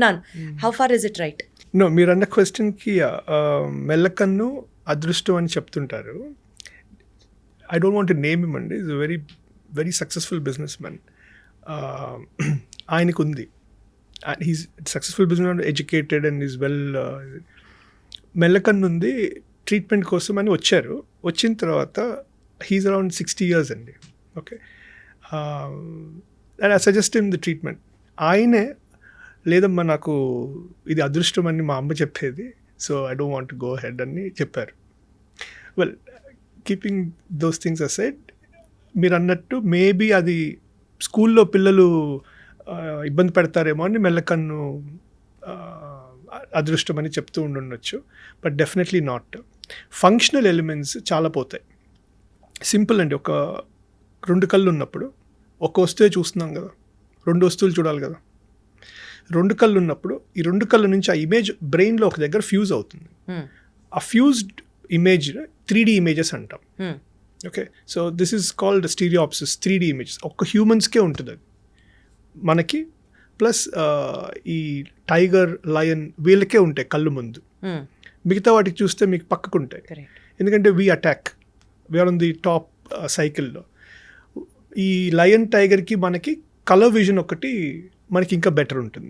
How far is it right? No మీరు అన్న క్వశ్చన్కి మెల్లకన్ను అదృష్టం అని చెప్తుంటారు. I don't want name him అండి. Is very very successful business man ఆయనకు ఉంది he's successful business man educated and is well మెల్లకన్ను ఉంది ట్రీట్మెంట్ కోసం అని వచ్చారు. వచ్చిన తర్వాత హీస్ అరౌండ్ సిక్స్టీ ఇయర్స్ అండి. Okay and I suggest in the treatment ఆయనే లేదమ్మా నాకు ఇది అదృష్టం అని మా అమ్మ చెప్పేది. So I don't want go head అని చెప్పారు. Well keeping those things aside మీరు అన్నట్టు మేబీ అది స్కూల్లో పిల్లలు ఇబ్బంది పెడతారేమో అని మెల్లకన్ను అదృష్టం అని చెప్తూ ఉండుండొచ్చు. But definitely not functional elements చాలా పోతాయి. సింపుల్ అండి ఒక రెండు కళ్ళు ఉన్నప్పుడు ఒక వస్తువే చూస్తున్నాం కదా రెండు వస్తువులు చూడాలి కదా. రెండు కళ్ళు ఉన్నప్పుడు ఈ రెండు కళ్ళ నుంచి ఆ ఇమేజ్ బ్రెయిన్లో ఒక దగ్గర ఫ్యూజ్ అవుతుంది. Hmm. ఆ fused image three D images అంటాం. Okay so this is called stereopsis three D images ఒక్క హ్యూమన్స్కే ఉంటుంది అది. మనకి ప్లస్ ఈ టైగర్ లయన్ వీళ్ళకే ఉంటాయి కళ్ళు ముందు. Hmm. మిగతా వాటికి చూస్తే మీకు పక్కకు ఉంటాయి. ఎందుకంటే we attack we are on the top సైకిల్లో ఈ లయన్ టైగర్కి మనకి కలర్ విజన్ ఒకటి మనకి ఇంకా బెటర్ ఉంటుంది.